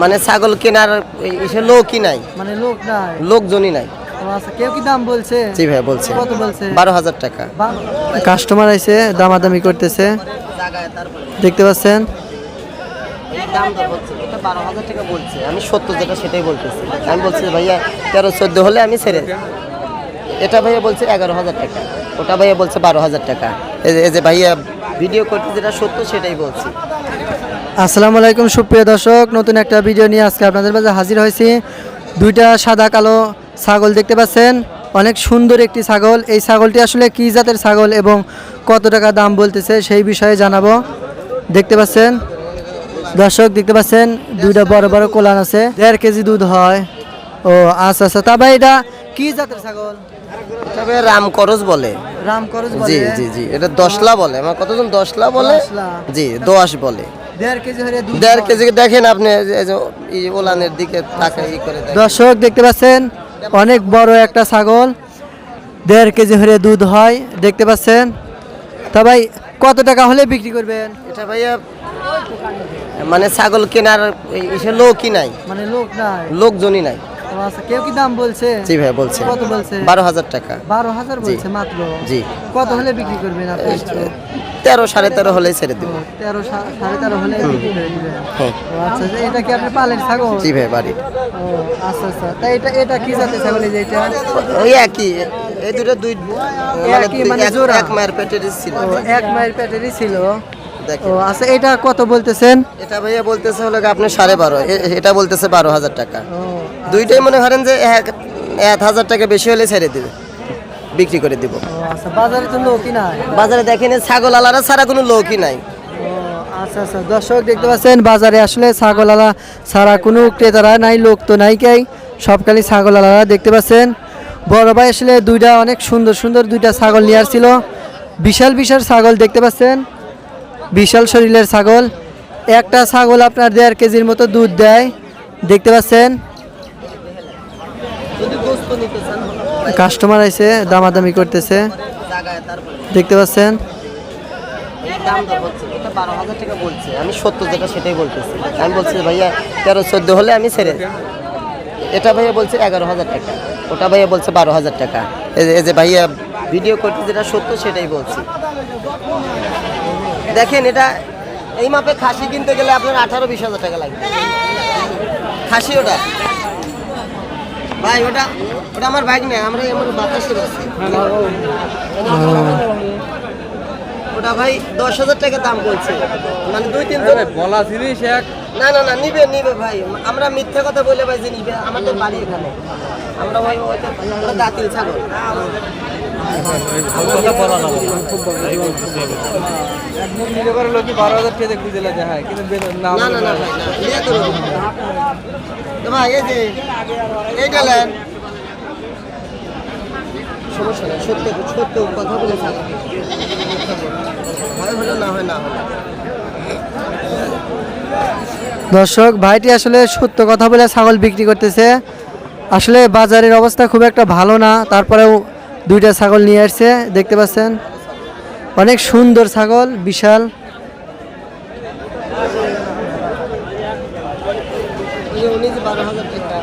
মানে ছাগল কেনার এসে লোকই নাই। মানে লোক নাই। লোকজনই নাই। আচ্ছা কেউ কি দাম বলছে? জি ভাই বলছে। কত বলছে? বারো হাজার টাকা। কাস্টমার আইছে দামাদামি করতেছে। দেখতে পাচ্ছেন? বারো হাজার টাকা বলছে। আমি সত্য যেটা সেটাই বলতেছি। আমি বলছি ভাইয়া তেরো চোদ্দ হলে আমি ছেড়ে এটা ভাইয়া বলছে এগারো হাজার টাকা। ওটা ভাইয়া বলছে বারো হাজার টাকা। এই যে ভাইয়া ভিডিও করতে যেটা সত্য সেটাই বলছি। আসসালামু আলাইকুম সুপ্রিয় দর্শক। নতুন একটা ভিডিও নিয়ে আজকে আপনাদের মাঝে হাজির হয়েছি। দুইটা সাদা কালো ছাগল দেখতে পাচ্ছেন। অনেক সুন্দর একটি ছাগল। এই ছাগলটি আসলে কি জাতের ছাগল এবং কত টাকা দাম বলতেছে সেই বিষয়ে জানাব। দেখতে পাচ্ছেন? দর্শক দেখতে পাচ্ছেন? দুইটা বড় বড় কোলান আছে। দেড় কেজি দুধ হয়। ও আচ্ছা আচ্ছা। তা ভাই এটা কি জাতের ছাগল? তবে রাম করজ বলে। রাম করজ জি জি জি। এটা দশলা বলে। আমার কতজন দশলা বলে? জি দোয়াশ বলে। দেড় কেজি দেখেন আপনি এই যে এই ওলানের দিকে। দর্শক দেখতে পাচ্ছেন? অনেক বড় একটা ছাগল। দেড় কেজি হরে দুধ হয় দেখতে পাচ্ছেন? তা ভাই কত টাকা হলে বিক্রি করবেন? এটা ভাইয়া মানে ছাগল কেনার লোকই নাই। মানে লোক নাই। লোকজনই নাই। আচ্ছা কেউ কি দাম বলছে? জি ভাই বলছে। কত বলছে? বারো হাজার টাকা। বারো হাজার বলছে মাত্র? জি। কত হলে বিক্রি করবেন আপনি? তেরো সাড়ে তেরো হলেই ছেড়ে দিব। তেরো সাড়ে তেরো হলে আচ্ছা এটা কি আপনি পালেন ছাগল? জি ভাই বাড়ি ও আচ্ছা আচ্ছা। তা এটা এটা কি জাতের ছাগল এই যে এটা? ওই একই। এই দুটো দুই মানে মানে এক- মায়ের পেটের ছিল। এক মাইল প্যাটেরই ছিল। ও দেখেন আচ্ছা এটা কত বলতেছেন? এটা ভাইয়া বলতেছে হলো আপনি সাড়ে বারো। এটা বলতেছে বারো হাজার টাকা। দুইটাই মনে করেন যে এক এক হাজার টাকা বেশি হলে ছেড়ে দিবে। বিক্রি করে দিব। ও, আচ্ছা বাজারে তো লোকই নাই। বাজারে দেখেন ছাগল আলারা ছাড়া কোনো লোকই নাই। আচ্ছা আচ্ছা দর্শক দেখতে পাচ্ছেন বাজারে আসলে ছাগলালা ছাড়া কোনো ক্রেতারা নাই লোক তো নাই কেই। সবকালি ছাগলালা দেখতে পাচ্ছেন। বড় ভাই আসলে দুইটা অনেক সুন্দর সুন্দর দুইটা ছাগল নিয়ে আসছিল। বিশাল বিশাল ছাগল দেখতে পাচ্ছেন। বিশাল শরীরের ছাগল। একটা ছাগল আপনার দেড় কেজির মতো দুধ দেয়। দেখতে পাচ্ছেন? কাস্টমার আইছে, দামাদামি করতেছে। দেখতে পাচ্ছেন? আমি সত্য যেটা সেটাই বলতেছি আমি বলছি ভাইয়া তেরো হলে আমি ছেড়ে। এটা ভাইয়া বলছে এগারো হাজার টাকা। ওটা ভাইয়া বলছে বারো হাজার টাকা। এই যে ভাইয়া ভিডিও করতে যেটা সত্য সেটাই বলছি। দেখেন এটা, এই মাপে খাসি কিনতে গেলে আপনার আঠারো বিশ হাজার টাকা লাগবে। খাসি ওটা? ভাই, ওটা ওটা আমার বাইক নেই আমরা আমার বাতাসের আছে। ওটা ভাই দশ হাজার টাকা দাম বলছে। মানে দুই তিন বলা জিনিস এক না না না নিবে নিবে ভাই। আমরা মিথ্যা কথা বলে ভাই জিনিস বে- আমাদের বাড়ি এখানে। আমরা ভাই ওইটা দাঁতিল ছাগল হ্যাঁ যে সমস্যা নেই সত্য সত্য কথা বলে ছাগল হয় হলো না হয় না হলো। দর্শক, ভাইটি আসলে সত্য কথা বলে ছাগল বিক্রি করতেছে। আসলে বাজারের অবস্থা খুব একটা ভালো না, তারপরেও দুইটা ছাগল নিয়ে আসছে, দেখতে পাচ্ছেন। অনেক সুন্দর ছাগল, বিশাল। বারো হাজার টাকা।